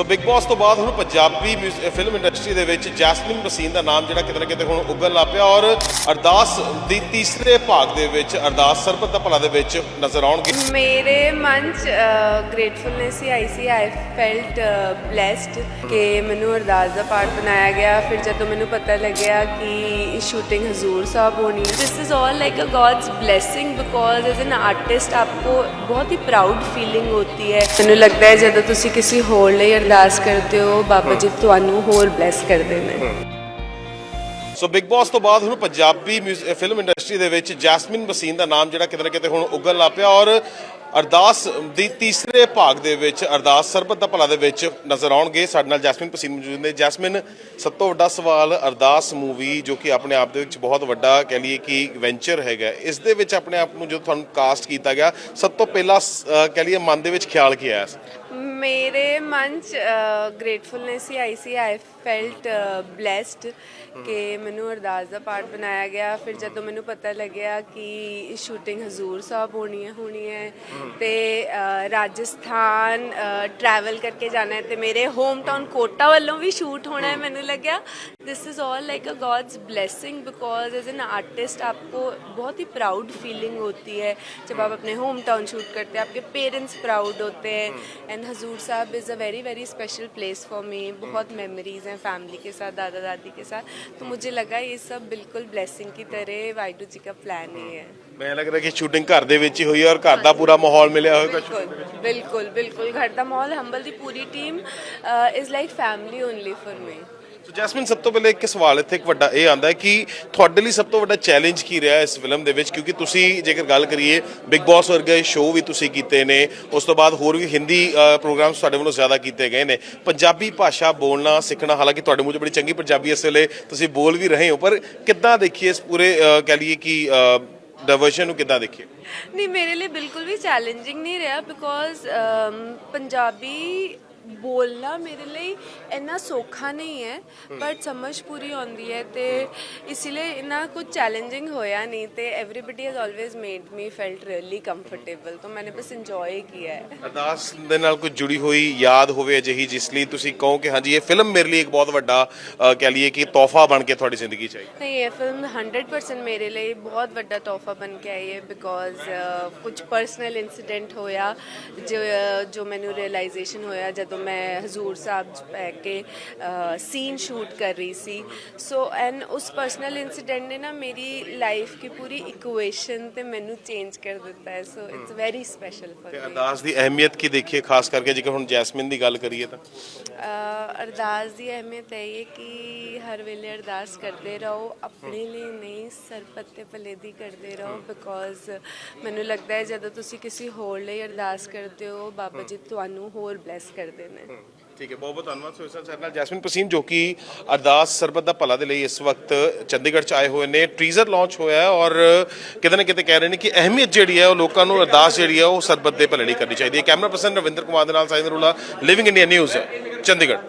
ਸੋ big ਬਾਸ ਤੋਂ ਬਾਅਦ ਹੁਣ ਪੰਜਾਬੀ ਫਿਲਮ ਇੰਡਸਟਰੀ ਦੇ ਵਿੱਚ ਜੈਸਮਿਨ ਮਸੀਨ ਦਾ ਨਾਮ ਜਿਹੜਾ ਕਿਤੇ ਨਾ ਕਿਤੇ ਹੁਣ ਉੱਗਣ ਲੱਗ ਪਿਆ ਔਰ ਅਰਦਾਸ ਦੀ ਤੀਸਰੇ ਭਾਗ ਦੇ ਵਿੱਚ ਅਰਦਾਸ ਸਰਬਤ ਦਾ ਭਲਾ ਦੇ ਵਿੱਚ ਨਜ਼ਰ ਆਉਣਗੇ। ਮੇਰੇ ਮਨ 'ਚ ਗ੍ਰੇਟਫੁਲਨੈਸ ਹੀ ਆਈ ਸੀ ਆਈ ਫੈਲਟ ਬlesed ਕਿ ਮੈਨੂੰ ਅਰਦਾਸ ਦਾ ਪਾਰਟ ਬਣਾਇਆ ਗਿਆ। ਫਿਰ ਜਦੋਂ ਮੈਨੂੰ ਪਤਾ ਲੱਗਿਆ ਕਿ ਸ਼ੂਟਿੰਗ ਹਜ਼ੂਰ ਸਾਹਿਬ ਹੋਣੀ this is all like a God's blessing because as an artist ਆਪ आपको बहुत ही प्राउड फीलिंग होती है ਮੈਨੂੰ ਲੱਗਦਾ ਹੈ ਜਦੋਂ ਤੁਸੀਂ ਕਿਸੇ ਹੋਰ ਲਈ ਅਰਦਾਸ ਕਰਦੇ ਹੋ ਬਾਬਾ ਜੀ ਤੁਹਾਨੂੰ ਹੋਰ ਬlesਸ ਕਰਦੇ ਨੇ ਸੋ ਬਿਗ ਬਾਸ ਤੋਂ ਬਾਅਦ ਹੁਣ ਪੰਜਾਬੀ ਮਿਊਜ਼ਿਕ ਫਿਲਮ ਇੰਡਸਟਰੀ ਦੇ ਵਿੱਚ ਜੈਸਮਿਨ ਬਸੀਨ ਦਾ ਨਾਮ ਜਿਹੜਾ ਕਿਤੇ ਨਾ ਕਿਤੇ ਹੁਣ ਉੱਗਣ ਲੱਗ ਪਿਆ ਔਰ ਅਰਦਾਸ ਦੀ ਤੀਸਰੇ ਭਾਗ ਦੇ ਵਿੱਚ ਅਰਦਾਸ ਸਰਬਤ ਦਾ ਭਲਾ ਦੇ ਵਿੱਚ ਨਜ਼ਰ ਆਉਣਗੇ। ਸਾਡੇ ਨਾਲ ਜੈਸਮਿਨ ਮਸੀਨ ਮੌਜੂਦ ਨੇ। ਜੈਸਮਿਨ, ਸਭ ਤੋਂ ਵੱਡਾ ਸਵਾਲ ਅਰਦਾਸ ਮੂਵੀ ਜੋ ਕਿ ਆਪਣੇ ਆਪ ਦੇ ਵਿੱਚ ਬਹੁਤ ਵੱਡਾ ਕਹਿ ਲਈਏ ਕਿ ਵੈਂਚਰ ਹੈਗਾ, ਇਸ ਦੇ ਵਿੱਚ ਆਪਣੇ ਆਪ ਨੂੰ ਜੋ ਤੁਹਾਨੂੰ ਕਾਸਟ ਕੀਤਾ ਗਿਆ, ਸਭ ਤੋਂ ਪਹਿਲਾਂ ਕਹਿ ਲਈਏ ਮਨ ਦੇ ਵਿੱਚ ਖਿਆਲ ਕੀ ਆਇਆ? ਮੇਰੇ ਮਨ ਚ ਗ੍ਰੇਟਫੁਲਨੈਸ ਹੀ ਆਈ ਸੀ ਆਈ ਫੈਲਟ ਬlesed ਕਿ ਮੈਨੂੰ ਅਰਦਾਸ ਦਾ ਪਾਰਟ ਬਣਾਇਆ ਗਿਆ ਫਿਰ ਜਦੋਂ ਮੈਨੂੰ ਪਤਾ ਲੱਗਿਆ ਕਿ ਸ਼ੂਟਿੰਗ ਹਜ਼ੂਰ ਸਾਹਿਬ ਹੋਣੀ ਹੈ ਹੋਣੀ ਹੈ ਤੇ ਅ, ਰਾਜਸਥਾਨ ਟਰੈਵਲ ਕਰਕੇ ਜਾਣਾ ਹੈ ਤੇ ਮੇਰੇ ਹੋਮ ਟਾਊਨ ਕੋਟਾ ਵੱਲੋਂ ਵੀ ਸ਼ੂਟ ਹੋਣਾ है मैंने लगा this is all like a God's blessing because as an artist आपको बहुत ही प्राउड फीलिंग होती है जब आप अपने होम टाउन शूट करते हैं आपके पेरेंट्स प्राउड होते हैं and Hazur Sahib is a very very special place for me बहुत मेमोरीज हैं फैमिली के साथ दादा दादी के साथ तो मुझे लगा ये सब बिल्कुल ब्लेसिंग की तरह वाइडू जी का प्लान ही है ਮੈਂ ਲੱਗ ਰਿਹਾ ਕਿ ਸ਼ੂਟਿੰਗ ਘਰ ਦੇ ਵਿੱਚ ਹੀ ਹੋਈ ਹੈ ਔਰ ਘਰ ਦਾ ਪੂਰਾ ਮਾਹੌਲ ਮਿਲਿਆ ਹੋਵੇਗਾ बिल्कुल बिल्कुल बिल्कुल घर का माहौल हम्बल दी पूरी team is like family only for me so Jasmin ਸਭ ਤੋਂ ਪਹਿਲੇ ਇੱਕ ਸਵਾਲ ਇੱਥੇ ਇੱਕ ਵੱਡਾ ਇਹ ਆਂਦਾ ਹੈ ਕਿ ਤੁਹਾਡੇ ਲਈ ਸਭ ਤੋਂ ਵੱਡਾ ਚੈਲੰਜ ਕੀ ਰਿਹਾ ਇਸ ਫਿਲਮ ਦੇ ਵਿੱਚ? ਕਿਉਂਕਿ ਤੁਸੀਂ ਜੇਕਰ ਗੱਲ ਕਰੀਏ ਬਿਗ ਬਾਸ ਵਰਗੇ ਸ਼ੋਅ ਵੀ ਤੁਸੀਂ ਕੀਤੇ ਨੇ ਉਸ ਤੋਂ ਬਾਅਦ ਹੋਰ ਵੀ ਹਿੰਦੀ ਪ੍ਰੋਗਰਾਮ ਤੁਹਾਡੇ ਵੱਲੋਂ ਜ਼ਿਆਦਾ ਕੀਤੇ ਗਏ ਨੇ। ਪੰਜਾਬੀ ਭਾਸ਼ਾ ਬੋਲਣਾ ਸਿੱਖਣਾ ਹਾਲਾਂਕਿ ਤੁਹਾਡੇ ਮੂੰਹ 'ਚ ਬੜੀ ਚੰਗੀ ਪੰਜਾਬੀ ਇਸ ਵੇਲੇ ਤੁਸੀਂ ਬੋਲ ਵੀ ਰਹੇ ਹੋ ਪਰ ਕਿੱਦਾਂ ਦੇਖੀਏ ਇਸ ਪੂਰੇ ਅਹ, ਕਹਿ ਲਈਏ ਕਿ ਡਾਇਵਰਸ਼ਨ ਨੂੰ ਕਿੱਦਾਂ ਦੇਖੀਏ? ਨਹੀਂ ਮੇਰੇ ਲਈ ਬਿਲਕੁਲ ਵੀ ਚੈਲੰਜਿੰਗ ਨਹੀਂ ਰਿਹਾ ਬਿਕੋਜ਼ ਪੰਜਾਬੀ ਬੋਲਣਾ ਮੇਰੇ ਲਈ ਇੰਨਾ ਸੌਖਾ ਨਹੀਂ ਹੈ ਬਟ ਸਮਝ ਪੂਰੀ ਆਉਂਦੀ ਹੈ ਤੇ ਇਸ ਲਈ ਇਨਾ ਕੁਝ ਚੈਲੰਜਿੰਗ ਹੋਇਆ ਨਹੀਂ ਤੇ everybody has always made me felt really comfortable ਤਾਂ ਮੈंने ਬਸ ਇੰਜੋਏ ਕੀਤਾ ਹੈ। ਅਰਦਾਸ ਦੇ ਨਾਲ ਕੋਈ ਜੁੜੀ ਹੋਈ ਯਾਦ ਹੋਵੇ ਅਜਿਹੀ ਜਿਸ ਲਈ ਤੁਸੀਂ ਕਹੋ ਕਿ ਹਾਂਜੀ ਇਹ ਫਿਲਮ ਮੇਰੇ ਲਈ ਇੱਕ ਬਹੁਤ ਵੱਡਾ ਕਹਿ ਲਈਏ ਕਿ ਤੋਹਫਾ ਬਣ ਕੇ ਤੁਹਾਡੀ ਜ਼ਿੰਦਗੀ 'ਚ ਆਈ। ਨਹੀਂ ਇਹ ਫਿਲਮ 100% ਮੇਰੇ ਲਈ ਬਹੁਤ ਵੱਡਾ ਤੋਹਫਾ ਬਣ ਕੇ ਆਈ ਹੈ ਬਿਕੋਜ਼ ਕੁਝ ਪਰਸਨਲ ਇਨਸੀਡੈਂਟ ਹੋਇਆ ਜੋ ਜੋ ਮੈਨੂੰ ਰਿਅਲਾਈਜੇਸ਼ਨ ਹੋਇਆ ਜਦੋਂ ਮੈਂ ਹਜ਼ੂਰ ਸਾਹਿਬ 'ਚ ਬੈ ਕੇ ਸੀਨ ਸ਼ੂਟ ਕਰ ਰਹੀ ਸੀ। ਸੋ ਐਂਡ ਉਸ ਪਰਸਨਲ ਇਨਸੀਡੈਂਟ ਨੇ ਨਾ ਮੇਰੀ ਲਾਈਫ ਕੀ ਪੂਰੀ ਇਕੁਏਸ਼ਨ ਤੇ ਮੈਨੂੰ ਚੇਂਜ ਕਰ ਦਿੱਤਾ ਹੈ। So it's very special for ਤੇ ਮੀ ਅਰਦਾਸ ਦੀ ਅਹਿਮੀਅਤ ਕੀ ਦੇਖੀਏ? ਖਾਸ ਕਰਕੇ ਜੇਕਰ ਹੁਣ ਜੈਸਮਿਨ ਦੀ ਗੱਲ ਕਰੀਏ ਤਾਂ। ਅਰਦਾਸ ਦੀ ਅਹਿਮੀਅਤ ਹੈ ਇਹ ਕਿ ਹਰ ਵੇਲੇ ਅਰਦਾਸ ਕਰਦੇ ਰਹੋ ਆਪਣੇ ਲਈ ਨਹੀਂ ਸਰਬੱਤ ਤੇ ਭਲੇ ਦੀ ਕਰਦੇ ਰਹੋ ਬਿਕੋਜ਼ ਮੈਨੂੰ ਲੱਗਦਾ ਹੈ ਜਦੋਂ ਤੁਸੀਂ ਕਿਸੇ ਹੋਰ ਲਈ ਅਰਦਾਸ ਕਰਦੇ ਹੋ ਬਾਬਾ ਜੀ ਤੁਹਾਨੂੰ ਹੋਰ ਬlesਸ ਕਰਦੇ ਨੇ। ਠੀਕ ਹੈ, ਬਹੁਤ ਬਹੁਤ ਧੰਨਵਾਦ ਸੋ ਇਸ ਨਾਲ ਸਾਡੇ ਨਾਲ। ਜੈਸਮਿਨ ਪਸੀਨ ਜੋ ਕਿ ਅਰਦਾਸ ਸਰਬਤ ਦਾ ਭਲਾ ਦੇ ਲਈ ਇਸ ਵਕਤ ਚੰਡੀਗੜ੍ਹ ਚ ਆਏ ਹੋਏ ਨੇ। ਟੀਜ਼ਰ ਲਾਂਚ ਹੋਇਆ ਹੈ ਔਰ ਕਿਤੇ ਨਾ ਕਿਤੇ ਕਹਿ ਰਹੇ ਨੇ ਕਿ ਅਹਿਮੀਅਤ ਜਿਹੜੀ ਹੈ ਉਹ ਲੋਕਾਂ ਨੂੰ ਅਰਦਾਸ ਜਿਹੜੀ ਹੈ ਉਹ ਸਰਬਤ ਦੇ ਭਲੇ ਲਈ ਕਰਨੀ ਚਾਹੀਦੀ ਹੈ। ਕੈਮਰਾ ਪਰਸਨ ਰਵਿੰਦਰ ਕੁਮਾਰ ਦੇ ਨਾਲ ਸਾਈਨ ਰੂਲਾ ਲਿਵਿੰਗ ਇੰਡੀਆ ਨਿਊਜ਼ ਚੰਡੀਗੜ੍ਹ।